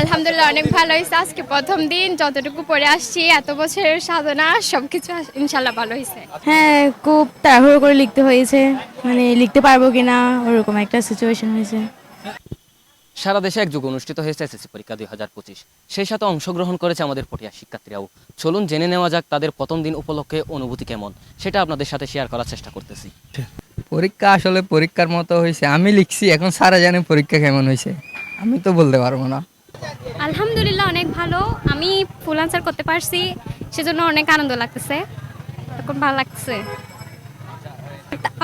আলহামদুলিল্লাহ অনেক ভালো হয়েছে। আজকে প্রথম দিন যতটুকু পড়ে আসছি এত বছরের সাধনা সবকিছু ইনশাল্লাহ ভালো হয়েছে। হ্যাঁ খুব তাড়াহুড়ো করে লিখতে হয়েছে। মানে লিখতে পারব কিনা ওরকম একটা সিচুয়েশন হয়েছে। সারা দেশে এক যুগ অনুষ্ঠিত হয়েছে এসএসসি পরীক্ষা দুই হাজার পঁচিশ। সেই সাথে অংশগ্রহণ করেছে আমাদের পটিয়া শিক্ষার্থীরাও। চলুন জেনে নেওয়া যাক তাদের প্রথম দিন উপলক্ষে অনুভূতি কেমন। সেটা আপনাদের সাথে শেয়ার করার চেষ্টা করতেছি। পরীক্ষা আসলে পরীক্ষার মতো হয়েছে। আমি লিখছি এখন সারা জানে পরীক্ষা কেমন হয়েছে। আমি তো বলতে পারব না। আলহামদুলিল্লাহ অনেক ভালো। আমি ফুল আনসার করতে পারছি, সেজন্য অনেক আনন্দ লাগতেছে। এখন ভালো লাগছে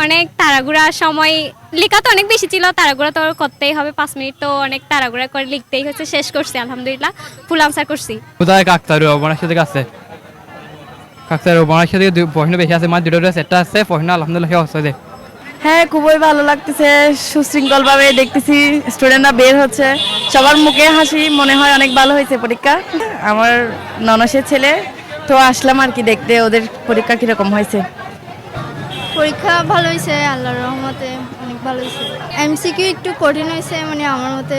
অনেক তাড়াগুড়া সময়, লেখা তো অনেক বেশি ছিল তাড়াগুড়া তো করতেই হবে, পাঁচ মিনিট তো অনেক তাড়াগুড়া করে লিখতেই হচ্ছে, শেষ করছি, আলহামদুলিল্লাহ ফুল আনসার করছি। কোথায় কাকতারু অবনাশা থেকে আছে কাকতারু থেকে দুই পয়সা বেশি আছে মানে দুটো আছে পয়সা আলহামদুলিল্লাহ হচ্ছে হ্যাঁ খুবই ভালো লাগতেছে। সুশৃঙ্খলভাবে দেখতেছি স্টুডেন্টরা বের হচ্ছে। সবার মুখে হাসি মনে হয় অনেক ভালো হয়েছে পরীক্ষা। আমার ননসের ছেলে তো আসলাম আর কি দেখতে ওদের পরীক্ষা কীরকম হয়েছে? পরীক্ষা ভালো হয়েছে আল্লাহর রহমতে অনেক ভালো হয়েছে। এমসিকিউ একটু কঠিন হয়েছে মানে আমার মতে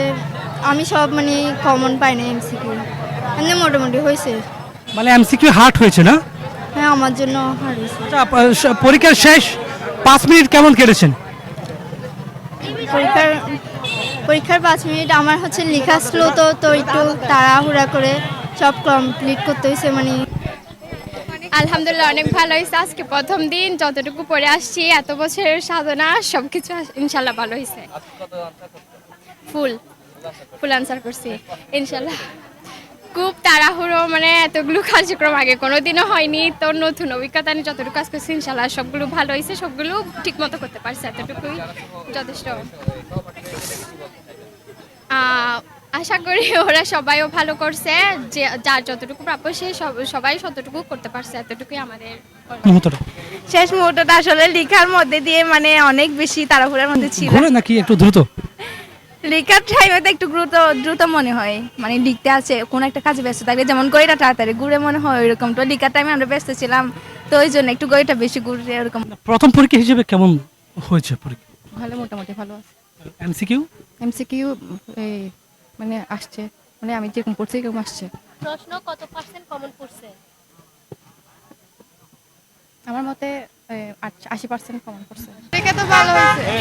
আমি সব মানে কমন পাই না এমসিকিউ মানে মোটামুটি হয়েছে। মানে এমসিকিউ হার্ট হয়েছে না? হ্যাঁ আমার জন্য হার হয়েছে। আচ্ছা, পরীক্ষার শেষ? পাঁচ মিনিট কেমন কেটেছেন? পরীক্ষার পরীক্ষার পাঁচ মিনিট আমার হচ্ছে লেখা স্লো তো তো একটু তাড়াহুড়া করে সব কমপ্লিট করতে হয়েছে মানে আলহামদুলিল্লাহ অনেক ভালো হয়েছে আজকে প্রথম দিন যতটুকু পড়ে আসছি এত বছরের সাধনা সব কিছু ইনশাল্লাহ ভালো হয়েছে ফুল ফুল আনসার করছি ইনশাল্লাহ। খুব তাড়াহুড়ো মানে এতগুলো কার্যক্রম আগে কোনোদিনও হয়নি। তো নতুন অভিজ্ঞতা নিয়ে যতটুকু কাজ করছি ইনশাল্লাহ সবগুলো ভালো হয়েছে সবগুলো ঠিক মতো করতে পারছি এতটুকুই যথেষ্ট। আহ, আশা করি ওরা সবাইও ভালো করছে যে যার যতটুকু প্রাপ্য সে সব- সবাই ততটুকু করতে পারছে এতটুকুই আমাদের শেষ মুহূর্তটা আসলে লেখার মধ্যে দিয়ে মানে অনেক বেশি তাড়াহুড়ার মধ্যে ছিল নাকি একটু দ্রুত? লেখার টাইমে তো একটু দ্রুত দ্রুত মনে হয়। মানে লিখতে আছে কোন একটা কাজে ব্যস্ত থাকলে যেমন গইটা তাড়াতাড়ি ঘুরে মনে হয় ওইরকম। তো লেখার টাইমে আমরা ব্যস্ত ছিলাম তো ওই জন্য একটু গইটা বেশি ঘুরে এরকম প্রথম পরীক্ষা হিসেবে কেমন হয়েছে পরীক্ষা? ভালো মোটামুটি ভালো আছে। এমসিকিউ এমসিকিউ এই মানে আসছে। মানে আমি যেরকম পড়ছি এরকম আসছে। প্রশ্ন কত পার্সেন্ট কমন পড়ছে? আমার মতে আশি পার্সেন্ট কমন করছে পরীক্ষা তো ভালো হয়েছে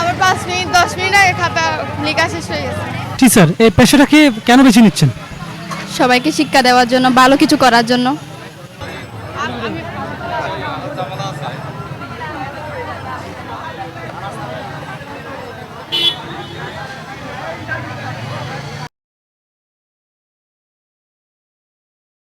আমার পাঁচ মিনিট দশ মিনিট আগে খাতা লেখা শেষ হয়ে গেছে। টিচার এই পেশাটাকে কেন বেছে নিচ্ছেন? সবাইকে শিক্ষা দেওয়ার জন্য ভালো কিছু করার জন্য।